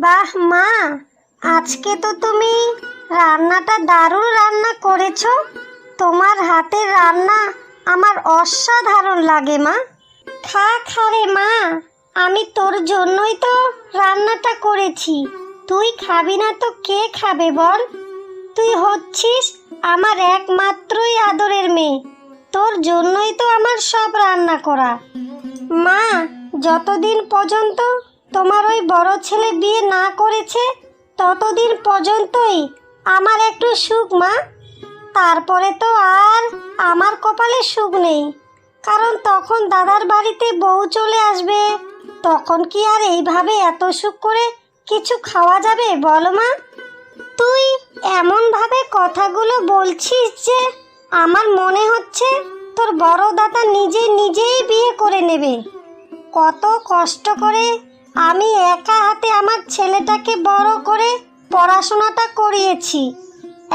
বাহ, মা, আজকে তো তুমি রান্নাটা দারুণ রান্না করেছ। তোমার হাতের রান্না আমার অসাধারণ লাগে, মা। খা খা রে, মা, আমি তোর জন্যই তো রান্নাটা করেছি। তুই খাবি না তো কে খাবে বল? তুই হচ্ছিস আমার একমাত্রই আদরের মেয়ে। তোর জন্যই তো আমার সব রান্না করা। মা, যতদিন পর্যন্ত তোমার ওই বড় ছেলে বিয়ে না করেছে ততদিন পর্যন্তই আমার একটু সুখ, মা। তারপরে তো আর আমার কপালে সুখ নেই। কারণ তখন দাদার বাড়িতে বউ চলে আসবে। তখন কি আর এইভাবে এত সুখ করে কিছু খাওয়া যাবে, বলো, মা? তুই এমনভাবে কথাগুলো বলছিস যে আমার মনে হচ্ছে তোর বড় দাদা নিজে নিজেই বিয়ে করে নেবে। কত কষ্ট করে আমি একা হাতে আমার ছেলেটাকে বড় করে পড়াশোনাটা করিয়েছি।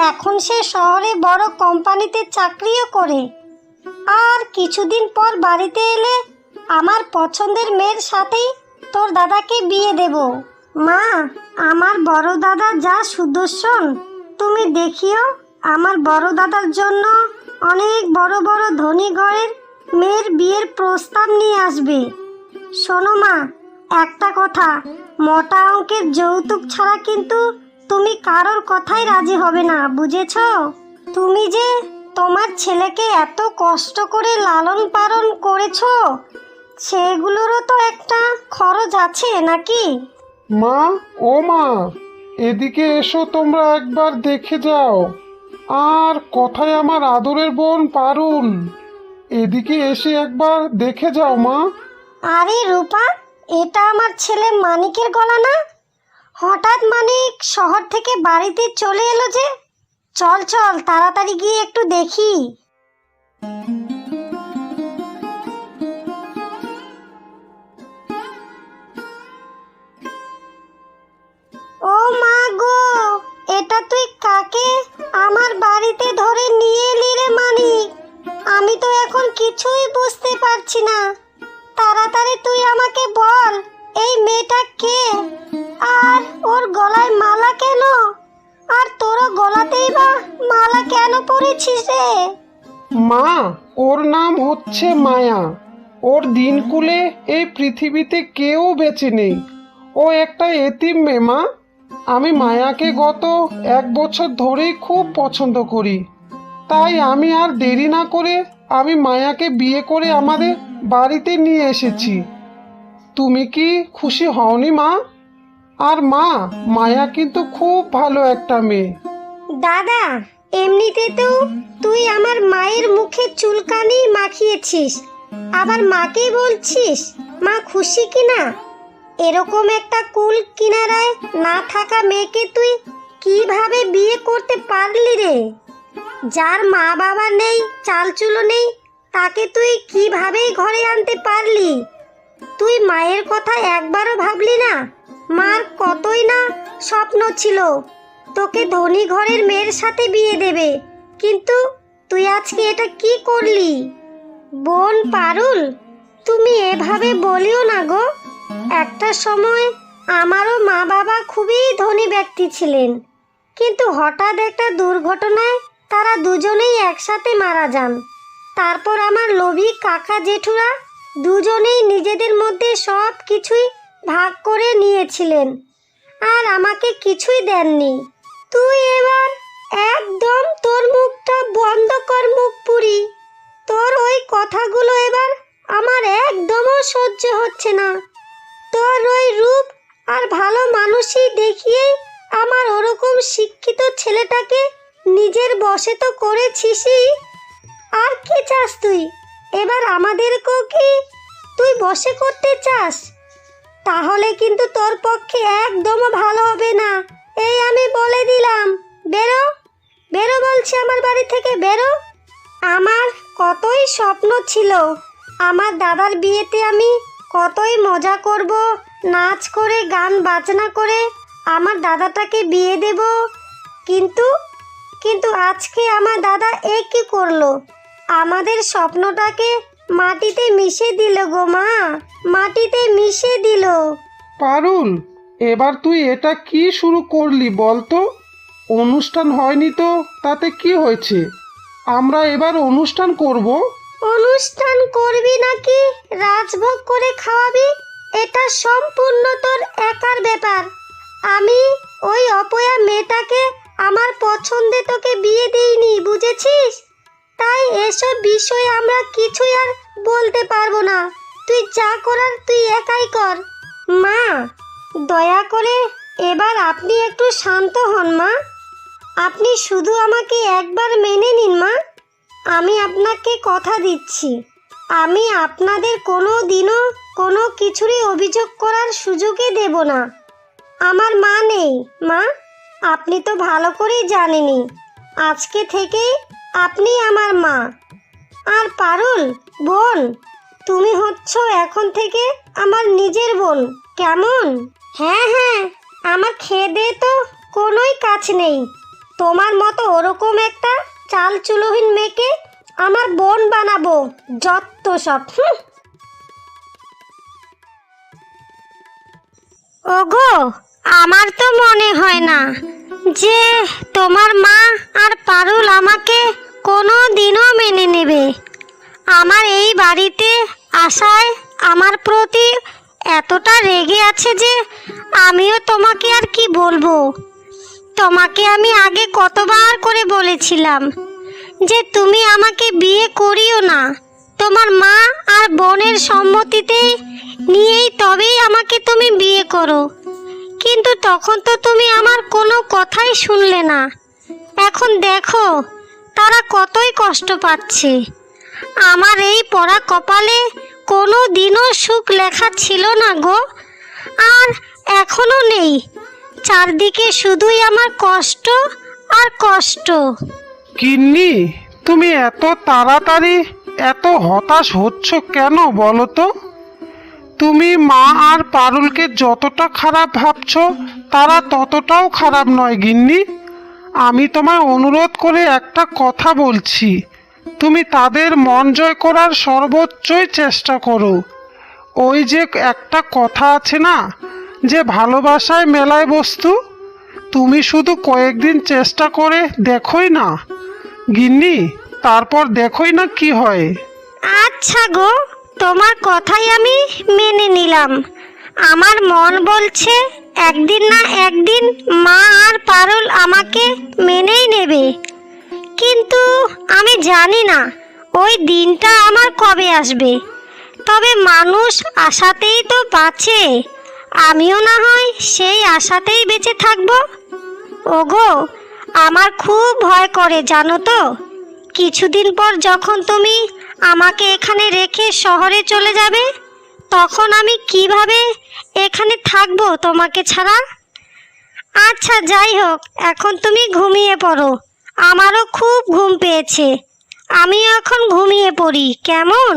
এখন সে শহরে বড় কোম্পানিতে চাকরিও করে। আর কিছুদিন পর বাড়িতে এলে আমার পছন্দের মেয়ের সাথেই তোর দাদাকে বিয়ে দেব। মা, আমার বড় দাদা যা সুদর্শন, তুমি দেখিও, আমার বড় দাদার জন্য অনেক বড় বড় ধনী ঘরের মেয়ের বিয়ের প্রস্তাব নিয়ে আসবে। শোনো মা একটা কথা মোটা অঙ্কের যৌতুক ছাড়া কিন্তু তুমি কারোর কথাই রাজি হবে না বুঝেছ? তুমি যে তোমার ছেলেকে এত কষ্ট করে লালন পালন করেছ সেগুলোরও তো একটা খরচ আছে নাকি? মা ও মা এদিকে এসো তোমরা একবার দেখে যাও। আর কথায় আমার আদরের বোন পারুল এদিকে এসে একবার দেখে যাও মা। আরে রূপা এটা আমার ছেলে মানিকের গলা না? হঠাৎ মানিক শহর থেকে বাড়িতে চলে এলো যে। চল চল, তাড়াতাড়ি গিয়ে একটু দেখি। ও মা গো, এটা তুই কাকে? আমার বাড়িতে ধরে নিয়ে এলি রে মানিক। আমি তো এখন কিছুই বুঝতে পারছি না। তাড়াতাড়ি তুই আমাকে বল, এই মেয়েটা কে? আর ওর গলায় মালা কেন? আর তোরও গলাতেই বা মালা কেন পরেছিস রে? মা, ওর নাম হচ্ছে মায়া। ওর দিনকুলে এই পৃথিবীতে কেউ বেঁচে নেই। ও একটা এতিম মেয়ে, মা। আমি মায়াকে গত এক বছর ধরেই খুব পছন্দ করি। তাই আমি আর দেরি না করে আমি মায়াকে বিয়ে করে আমাদের বাড়িতে নিয়ে এসেছি। তুমি কি খুশি হওনি, মা? আর মা, মায়া কিন্তু খুব ভালো একটা মেয়ে। দাদা এমনিতে তো তুই আমার মায়ের মুখে চুলকানি মাখিয়েছিস। আবার মাকেই বলছিস, মা খুশি কিনা? এরকম একটা কুল কিনারায় না থাকা মেয়েকে তুই কীভাবে বিয়ে করতে পারলি রে? যার মা বাবা নেই, চালচুলো নেই, তাকে তুই কিভাবেই ঘরে আনতে পারলি? তুই মায়ের কথা একবারও ভাবলি না? মার কতই না স্বপ্ন ছিল। তোকে ধনী ঘরের মেয়ের সাথে বিয়ে দেবে, কিন্তু তুই আজকে এটা কি করলি? বোন পারুল, তুমি এভাবে বলিও না গো। একটা সময় আমারও মা বাবা খুবই ধনী ব্যক্তি ছিলেন, কিন্তু হঠাৎ একটা দুর্ঘটনায় তারা দুজনেই একসাথে মারা যান। তারপর আমার লোভী কাকা জেঠুরা দুজনেই নিজেদের মধ্যে সব কিছুই ভাগ করে নিয়েছিলেন আর আমাকে কিছুই দেননি। তুই এবার একদম তোর মুখটা বন্ধ কর মুখ পুরি তোর ওই কথাগুলো এবার আমার একদমও সহ্য হচ্ছে না। তোর ওই রূপ আর ভালো মানুষই দেখিয়েই আমার ওরকম শিক্ষিত ছেলেটাকে নিজের বসে তো করেছিসই। আর কি চাস তুই? এবার আমাদেরকেও কি তুই বসে করতে চাস? তাহলে কিন্তু তোর পক্ষে একদমও ভালো হবে না। এই আমি বলে দিলাম। বেরো। বেরো বলছি আমার বাড়ি থেকে, বেরো। আমার কতই স্বপ্ন ছিল, আমার দাদার বিয়েতে আমি কতই মজা করব, নাচ করে, গান বাজনা করে, আমার দাদাটাকে বিয়ে দেব। কিন্তু কিন্তু আজকে আমার দাদা এ কি করল? আমাদের স্বপ্নটাকে মাটিতে মিশে দিল গো মা মাটিতে মিশে দিল। পারুল এবার তুই এটা কি শুরু করলি বল তো? অনুষ্ঠান হয়নি তো তাতে কি হয়েছে? আমরা এবার অনুষ্ঠান করব? অনুষ্ঠান করবি নাকি? রাজভোগ করে খাওয়াবি? এটা সম্পূর্ণ তোর একার ব্যাপার। আমি ওই অপয়া মেয়েটাকে আমার পছন্দে তোকে বিয়ে দিইনি, বুঝেছিস? তাই এসব বিষয়ে আমরা কিছুই আর বলতে পারব না। তুই যা করার তুই একাই কর। মা, দয়া করে এবার আপনি একটু শান্ত হন, মা। আপনি শুধু আমাকে একবার মেনে নিন, মা। আমি আপনাকে কথা দিচ্ছি। আমি আপনাদের কোনো দিনও কোনো কিছুরই অভিযোগ করার সুযোগই দেব না। আমার মা নেই, মা। আপনি তো ভালো করেই জানেনই। আজকে থেকে আপনি আমার মা। আর পারুল বোন তুমি হচ্ছ এখন থেকে আমার নিজের বোন। কেমন? হ্যাঁ হ্যাঁ আমার খেয়ে দিয়ে তো কোনোই কাজ নেই। তোমার মতো ওরকম একটা চাল চুলোহীন মেয়েকে আমার বোন বানাবো যত সব। ওগো আমার তো মনে হয় না যে তোমার মা আর পারুল আমাকে কোনো দিনও মেনে নেবে। আমার এই বাড়িতে আসায় আমার প্রতি এতটা রেগে আছে যে আমিও তোমাকে আর কি বলব? তোমাকে আমি আগে কতবার করে বলেছিলাম যে তুমি আমাকে বিয়ে করিও না। তোমার মা আর বোনের সম্মতিতে নিয়েই তবেই আমাকে তুমি বিয়ে করো। কিন্তু তখন তো তুমি আমার কোনো কথাই শুনলে না। এখন দেখো, তারা কতই কষ্ট পাচ্ছে। আমার এই পড়া কপালে কোনো দিনও সুখ লেখা ছিল না গো। আর এখনও নেই। চারদিকে শুধুই আমার কষ্ট আর কষ্ট। কিন্নি তুমি এত তাড়াতাড়ি এত হতাশ হচ্ছ কেন বলো তো? তুমি মা আর পারুলকে যতটা খারাপ ভাবছ, তারা ততটাও খারাপ নয়, গিন্নি। আমি তোমায় অনুরোধ করে একটা কথা বলছি। তুমি তাদের মন জয় করার সর্বোচ্চই চেষ্টা করো। ওই যে একটা কথা আছে না, যে ভালোবাসায় মেলায় বস্তু, তুমি শুধু কয়েকদিন চেষ্টা করে দেখোই না। গিন্নি, তারপর দেখোই না কি হয়। আচ্ছা গো তোমার কথাই আমি মেনে নিলাম। আমার মন বলছে, একদিন না একদিন মা আর পারুল আমাকে মেনেই নেবে। কিন্তু আমি জানি না, ওই দিনটা আমার কবে আসবে। তবে মানুষ আশাতেই তো বাঁচে। আমিও না হয় সেই আশাতেই বেঁচে থাকব। ওগো, আমার খুব ভয় করে, জানো তো। কিছুদিন পর যখন তুমি আমাকে এখানে রেখে শহরে চলে যাবে? তখন আমি কীভাবে এখানে থাকব তোমাকে ছাড়া? আচ্ছা যাই হোক, এখন তুমি ঘুমিয়ে পড়ো। আমারও খুব ঘুম পেয়েছে। আমি এখন ঘুমিয়ে পড়ি, কেমন?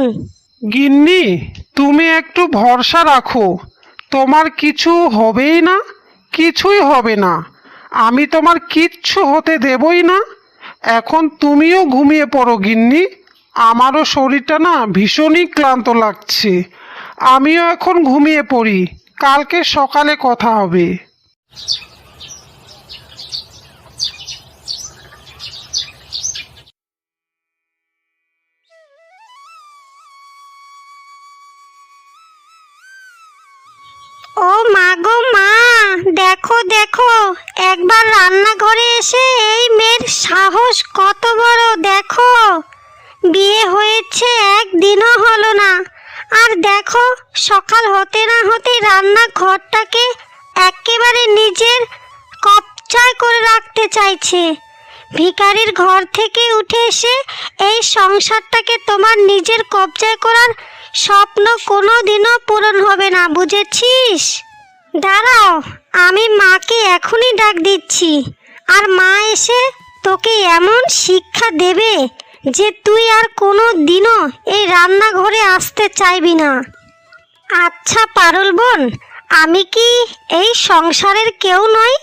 গিন্নি, তুমি একটু ভরসা রাখো। তোমার কিছু হবেই না, কিছুই হবে না। আমি তোমার কিচ্ছু হতে দেবই না। এখন তুমিও ঘুমিয়ে পড়ো, গিন্নি। আমারও শরীরটা না ভীষণই ক্লান্ত লাগছে। আমিও এখন ঘুমিয়ে পড়ি। কালকে সকালে কথা হবে। ও মা গো মা, দেখো দেখো, একবার রান্নাঘরে এসে এই মেয়ের সাহস কত বড়, দেখো। বিয়ে হয়েছে একদিনও হলো না। আর দেখো, সকাল হতে না হতে রান্নাঘরটাকে একেবারে নিজের কবচায় করে রাখতে চাইছে। ভিখারির ঘর থেকে উঠে এসে এই সংসারটাকে তোমার নিজের কবজায় করার স্বপ্ন কোনো দিনও পূরণ হবে না, বুঝেছিস? দাঁড়াও, আমি মাকে এখনই ডাক দিচ্ছি। আর মা এসে তোকে এমন শিক্ষা দেবে যে তুই আর কোনো দিনও এই রান্নাঘরে আসতে চাইবি না। আচ্ছা পারুল বোন, আমি কি এই সংসারের কেউ নই?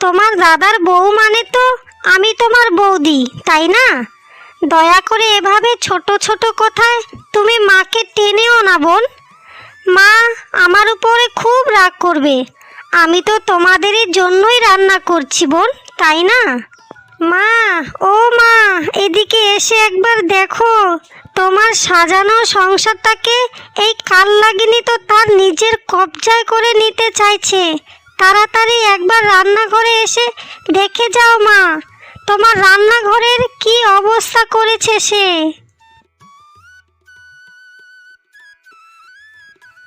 তোমার দাদার বউ মানে তো আমি তোমার বৌদি, তাই না? দয়া করে এভাবে ছোট ছোট কথায় তুমি মাকে টেনেও না বোন। মা আমার উপরে খুব রাগ করবে। আমি তো তোমাদেরই জন্যই রান্না করছি বোন, তাই না? মা, ও মা, এদিকে এসে একবার দেখো। তোমার সাজানো সংসারটাকে এই কাল লাগিনি তো তার নিজের কবজায় করে নিতে চাইছে। তাড়াতাড়ি একবার রান্নাঘরে এসে দেখে যাও মা, তোমার রান্নাঘরের কি অবস্থা করেছে সে।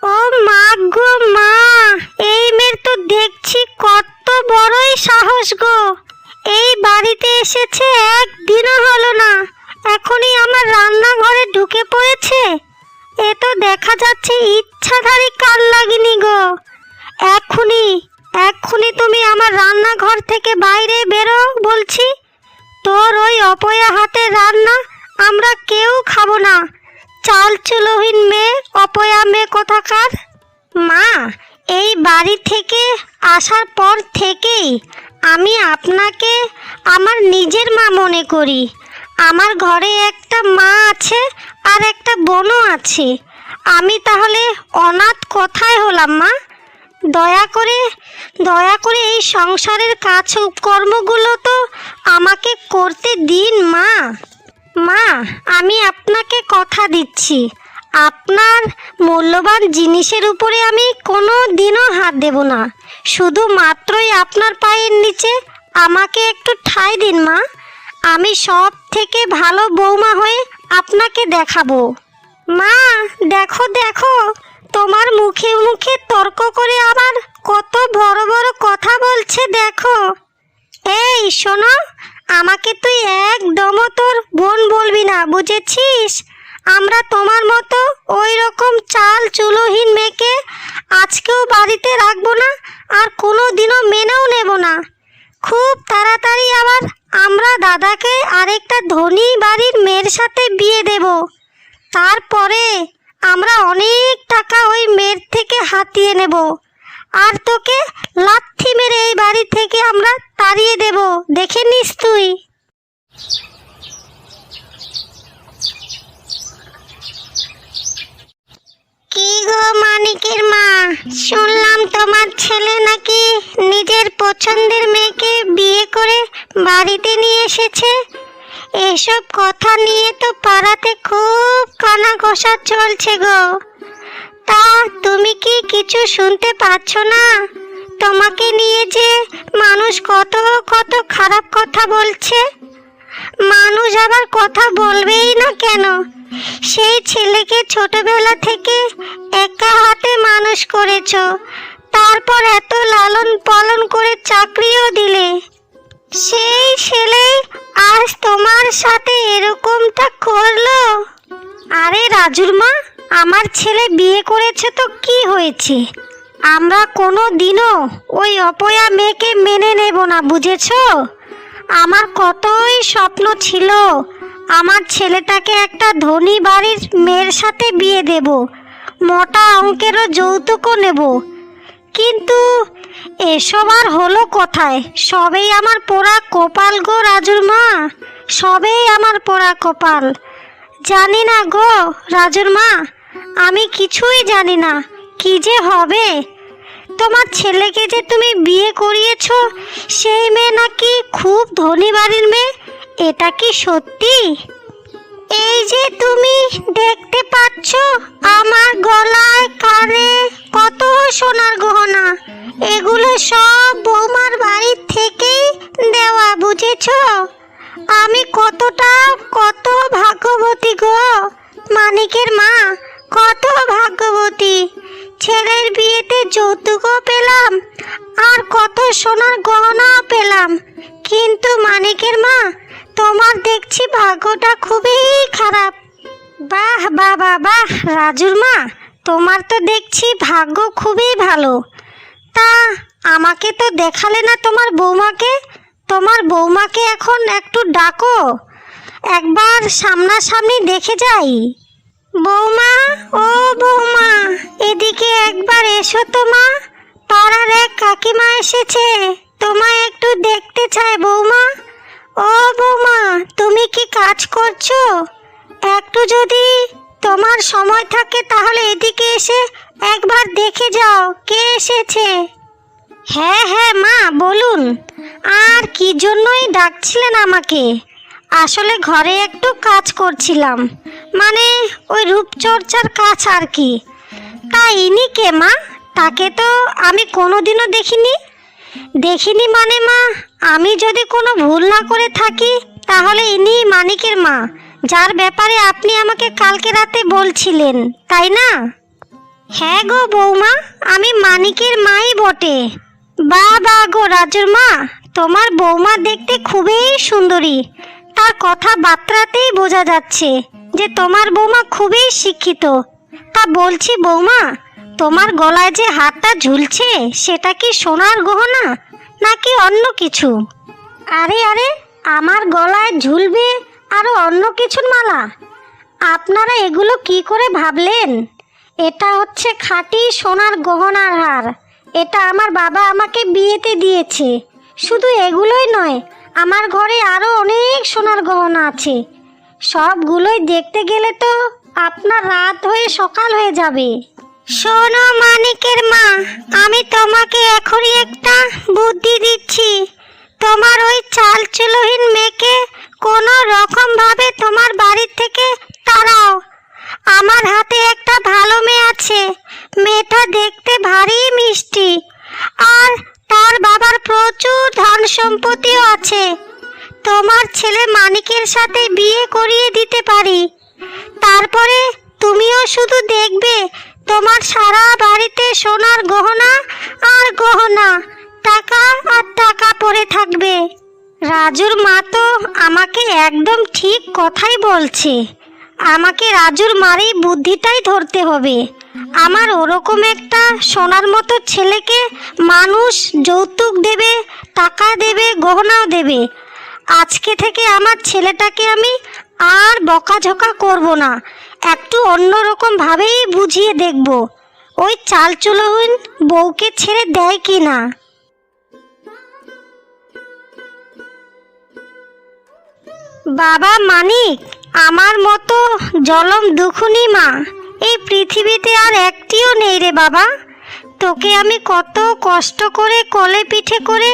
ও মা গো মা, এই মেয়ের তো দেখছি কত বড়ই সাহস গো। এই বাড়িতে এসেছে একদিনও হলো না। এখনই আমার রান্নাঘরে ঢুকে পড়েছে। এ তো দেখা যাচ্ছে ইচ্ছাধারী কাল লাগিনি গো। এক্ষুনি এক্ষুনি তুমি আমার রান্নাঘর থেকে বাইরে বেরো বলছি। তোর ওই অপয়া হাতের রান্না আমরা কেউ খাব না। চাল চুলোহীন মেয়ে, অপয়া মেয়ে কোথাকার? মা, এই বাড়ি থেকে আসার পর থেকেই আমি আপনাকে আমার নিজের মা মনে করি। আমার ঘরে একটা মা আছে আর একটা বোনও আছে। আমি তাহলে অনাথ কোথায় হলাম, মা? দয়া করে দয়া করে এই সংসারের কাজ কর্মগুলো তো আমাকে করতে দিন, মা। মা, আমি আপনাকে কথা দিচ্ছি। আপনার মূল্যবান জিনিসের উপরে আমি কোনো দিনও হাত দেব না। শুধু মাত্রই আপনার পায়ের নিচে? আমাকে একটু ঠাই দিন, মা। আমি সব থেকে ভালো বৌমা হয়ে আপনাকে দেখাবো। মা, দেখো দেখো। তোমার মুখে মুখে তর্ক করে আবার কত বড় বড় কথা বলছে, দেখো। এই, শোনো। আমাকে তুই একদমও তোর বোন বলবি না, বুঝেছিস? আমরা তোমার মতো ওই রকম চাল চুলোহীন মেয়েকে আজকেও বাড়িতে রাখব না আর কোনো দিনও মেনেও নেব না। খুব তাড়াতাড়ি আবার আমরা দাদাকে আরেকটা ধনী বাড়ির মেয়ের সাথে বিয়ে দেব। তারপরে আমরা অনেক টাকা ওই মেয়ের থেকে হাতিয়ে নেব। আর তোকে লাথি মেরে এই বাড়ি থেকে আমরা তাড়িয়ে দেব। দেখে নিস তুই। কি গো মানিকের মা? শুনলাম তোমার ছেলে নাকি নিজের পছন্দের মেয়েকে বিয়ে করে বাড়িতে নিয়ে এসেছে। এসব কথা নিয়ে তো পাড়াতে খুব কানা ঘষা চলছে গো। তা তুমি কি কিছু শুনতে পাচ্ছ না? তোমাকে নিয়ে যে মানুষ কত কত খারাপ কথা বলছে। মানুষ আবার কথা বলবেই না কেন? সেই ছেলেকে ছোটবেলা থেকে একা হাতে মানুষ করেছ, তারপর এত লালন পালন করে চাকরিও দিলে। সেই ছেলে আজ তোমার সাথে এরকমটা করল? আরে রাজুর মা, আমার ছেলে বিয়ে করেছে তো কি হয়েছে? আমরা কোনো দিনও ওই অপয়া মেয়েকে মেনে নেব না, বুঝেছ? আমার কতই স্বপ্ন ছিল আমার ছেলেটাকে একটা ধনী বাড়ির মেয়ের সাথে বিয়ে দেব। মোটা অঙ্কেরও যৌতুকও নেব। কিন্তু এসব আর হলো কোথায়? সবেই আমার পোড়া কপাল গো রাজুর মা। সবেই আমার পোড়া কপাল। জানি না গো রাজুর মা, আমি কিছুই জানি না, কি যে হবে? তোমার ছেলেকে যে তুমি বিয়ে করিয়েছ, সেই মেয়ে নাকি খুব ধনী বাড়ির মেয়ে। এটা কি সত্যি? এই যে তুমি দেখতে পাচ্ছ, আমার গলায় কানে কত সোনার গহনা। এগুলো সব বৌমার বাড়ির থেকেই দেওয়া, বুঝেছ? আমি কতটা, কত ভাগ্যবতী গো। মানিকের মা, কত ভাগ্যবতী। ছেলের বিয়েতে যৌতুকও পেলাম রাজুর মা, তোমার তো দেখছি ভাগ্য খুবই ভালো। তা আমাকে তো দেখালে না তোমার বৌমাকে? তোমার বৌমাকে এখন একটু ডাকো। একবার সামনাসামনি দেখে যাই। বৌমা, ও বৌমা, এদিকে একবার এসো তো মা। পাড়ার এক কাকিমা এসেছে, তোমায় একটু দেখতে চায় বৌমা। ও বৌমা, তুমি কি কাজ করছ? একটু যদি তোমার সময় থাকে তাহলে এদিকে এসে একবার দেখে যাও কে এসেছে। হ্যাঁ হ্যাঁ মা, বলুন। আর কি জন্যই ডাকছিলেন আমাকে? আসলে ঘরে একটু কাজ করছিলাম। মানে ওই রূপচর্চার কাজ আর কি। তা ইনি কে, মা? তাকে তো আমি কোনোদিনও দেখিনি। দেখিনি মানে মা, আমি যদি কোনো ভুল না করে থাকি, তাহলে ইনি মানিকের মা। যার ব্যাপারে আপনি আমাকে কালকে রাতে বলছিলেন, তাই না? হ্যাঁ গো বৌমা, আমি মানিকের মাই বটে। বা বা গো রাজুর মা, তোমার বৌমা দেখতে খুবই সুন্দরী। তার কথাবার্তাতেই বোঝা যাচ্ছে যে তোমার বৌমা খুবই শিক্ষিত। তা বলছি বৌমা, তোমার গলায় যে হাতটা ঝুলছে, সেটা কি সোনার গহনা, নাকি অন্য কিছু? আরে আরে, আমার গলায় ঝুলবে আরও অন্য কিছুর মালা? আপনারা এগুলো কি করে ভাবলেন? এটা হচ্ছে খাঁটি সোনার গহনার হার। এটা আমার বাবা আমাকে বিয়েতে দিয়েছে। শুধু এগুলোই নয়, আমার ঘরে আরও অনেক সোনার গহনা আছে। সবগুলোই দেখতে গেলে তো আপনার রাত হয়ে সকাল হয়ে যাবে। শোনো মানিকের মা, আমি তোমাকে এখনই একটা বুদ্ধি দিচ্ছি। তোমার ওই চালচুলোহীন মেয়েকে কোনো রকম ভাবে তোমার বাড়ির থেকে তাড়াও। আমার হাতে একটা ভালো মেয়ে আছে। মেয়েটা দেখতে ভারী মিষ্টি। আর তার বাবার প্রচুর ধন সম্পত্তিও আছে। তোমার ছেলে মানিকের সাথে বিয়ে করিয়ে দিতে পারি। তারপরে তুমিও শুধু দেখবে তোমার সারা বাড়িতে সোনার গহনা আর গহনা, টাকা আর টাকা পড়ে থাকবে। রাজুর মা তো আমাকে একদম ঠিক কথাই বলছে। আমাকে রাজুর মারেই বুদ্ধিটাই ধরতে হবে। আমার ওরকম একটা সোনার মতো ছেলেকে মানুষ যৌতুক দেবে, টাকা দেবে, গহনাও দেবে। আজকে থেকে আমার ছেলেটাকে আমি আর বকাঝকা করব না। একটু অন্যরকম ভাবেই বুঝিয়ে দেখব। ওই চালচুলোহীন বউকে ছেড়ে দেয় কি না? বাবা মানিক, আমার মতো জলম দুখুনি মা। এই পৃথিবীতে আর একটিও নেই রে বাবা। তোকে আমি কত কষ্ট করে কলে পিঠে করে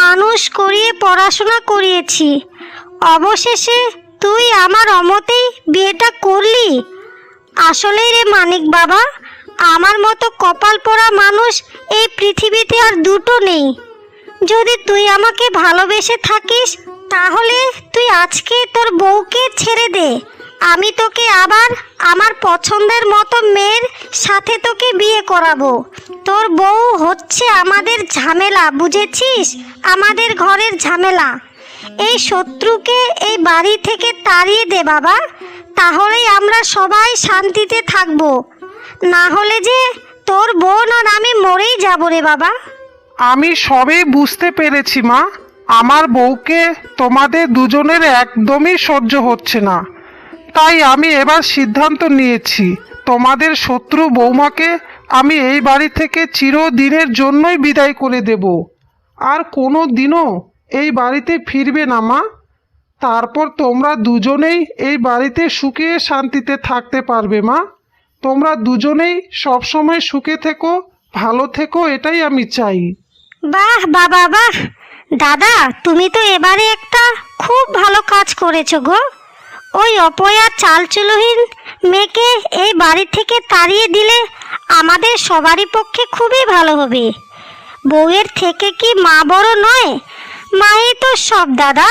মানুষ করিয়ে পড়াশোনা করিয়েছি। অবশেষে তুই আমার অমতেই বিয়েটা করলি। আসলেই রে মানিক বাবা, আমার মতো কপাল পড়া মানুষ এই পৃথিবীতে আর দুটো নেই। যদি তুই আমাকে ভালোবেসে থাকিস তাহলে তুই আজকে তোর বউকে ছেড়ে দে। আমি তোকে আবার আমার পছন্দের মতো মেয়ের সাথে তোকে বিয়ে করাবো। তোর বউ হচ্ছে আমাদের ঝামেলা, বুঝেছিস? আমাদের ঘরের ঝামেলা। এই শত্রুকে এই বাড়ি থেকে তাড়িয়ে দে বাবা। তাহলেই আমরা সবাই শান্তিতে থাকব। না হলে যে তোর বোন আর আমি মরেই যাব রে বাবা। আমি সবই বুঝতে পেরেছি মা। আমার বউকে তোমাদের দুজনের একদমই সহ্য হচ্ছে না। তাই আমি এবার সিদ্ধান্ত নিয়েছি, তোমাদের শত্রু বৌমাকে আমি এই বাড়ি থেকে চিরদিনের জন্যই বিদায় করে দেব। আর কোনো দিনও এই বাড়িতে ফিরবে না, মা। তারপর তোমরা দুজনেই এই বাড়িতে সুখে শান্তিতে থাকতে পারবে, মা। তোমরা দুজনেই সবসময় সুখে থেকো, ভালো থেকো, এটাই আমি চাই। বাহ বাবা বাহ। দাদা, তুমি তো এবারে একটা খুব ভালো কাজ করেছ গো। ওই অপয়া চালচুলোহীন মেয়েকে এই বাড়ি থেকে তাড়িয়ে দিলে আমাদের সবারই পক্ষে খুবই ভালো হবে। বউয়ের থেকে কি মা বড় নয়? মাই তো সব, দাদা।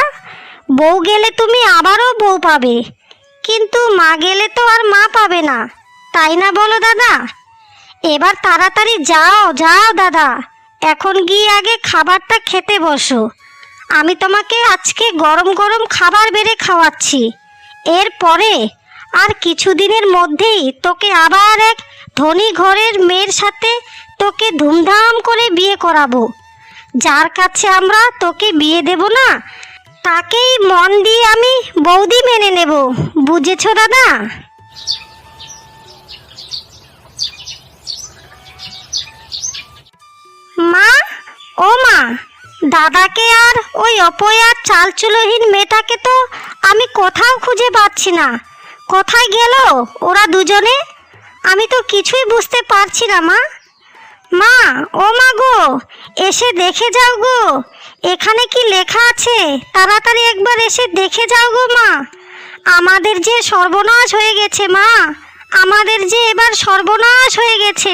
বউ গেলে তুমি আবারও বউ পাবে। কিন্তু মা গেলে তো আর মা পাবে না। তাই না বলো, দাদা? এবার তাড়াতাড়ি যাও যাও, দাদা। এখন গিয়ে আগে খাবারটা খেতে বসো। আমি তোমাকে আজকে গরম গরম খাবার বেড়ে খাওয়াচ্ছি। এরপরে আর কিছুদিনের মধ্যেই তোকে আবার এক ধনী ঘরের মেয়ের সাথে তোকে ধুমধাম করে বিয়ে করাবো। যার কাছে আমরা তোকে বিয়ে দেব না, তাকেই মন দিয়ে আমি বৌদি মেনে নেব। বুঝেছ দাদা? দাদাকে আর ওই অপয়ার চালচুলোহীন মেয়েটাকে তো আমি কোথাও খুঁজে পাচ্ছি না। কোথায় গেল ওরা দুজনে? আমি তো কিছুই বুঝতে পারছি না, মা। মা, ও মা গো, এসে দেখে যাও গো। এখানে কি লেখা আছে? তাড়াতাড়ি একবার এসে দেখে যাও গো, মা। আমাদের যে সর্বনাশ হয়ে গেছে, মা। আমাদের যে এবার সর্বনাশ হয়ে গেছে।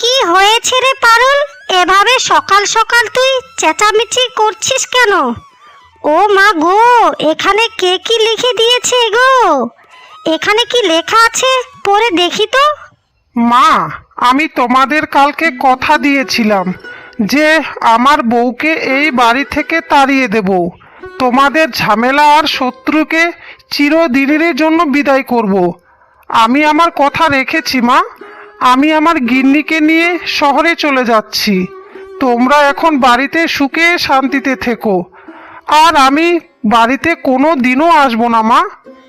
কি হয়েছে রে পারুল? এভাবে সকাল সকাল তুই চেঁচামেচি করছিস কেন? ও মা গো, এখানে কে কি লিখে দিয়েছে গো? এখানে কি লেখা আছে? পরে দেখি তো। মা, আমি তোমাদের কালকে কথা দিয়েছিলাম যে আমার বউকে এই বাড়ি থেকে তাড়িয়ে দেব। তোমাদের ঝামেলা আর শত্রুকে চিরদিনের জন্য বিদায় করব। আমি আমার কথা রেখেছি মা। আমি আমার গিন্নিকে নিয়ে শহরে চলে যাচ্ছি। তোমরা এখন বাড়িতে সুখে শান্তিতে থেকো। আর আমি বাড়িতে কোনো দিনও আসব না, মা।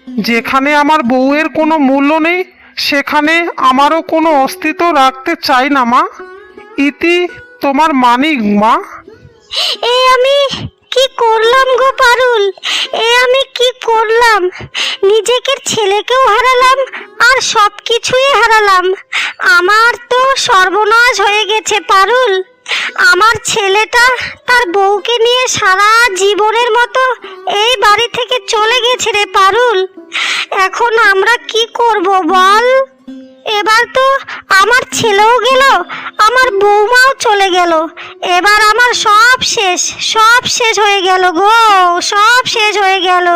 যেখানে আমার বউয়ের কোনো মূল্য নেই, সেখানে আমারও কোনো অস্তিত্ব রাখতে চাই না, মা। ইতি তোমার মানিক, মা। এ আমি কি করলাম গো পারুল? এ আমি কি করলাম? নিজেকে ছেলেকেও হারালাম আর সব কিছুই হারালাম। আমার তো সর্বনাশ হয়ে গেছে পারুল। আমার ছেলেটা তার বউকে নিয়ে সারা জীবনের মতো এই বাড়ি থেকে চলে গেছে রে পারুল। এখন আমরা কি করব বল? এবার তো আমার ছেলেও গেল, আমার বৌমাও চলে গেল। এবার আমার সব শেষ সব শেষ হয়ে গেল গো, সব শেষ হয়ে গেল।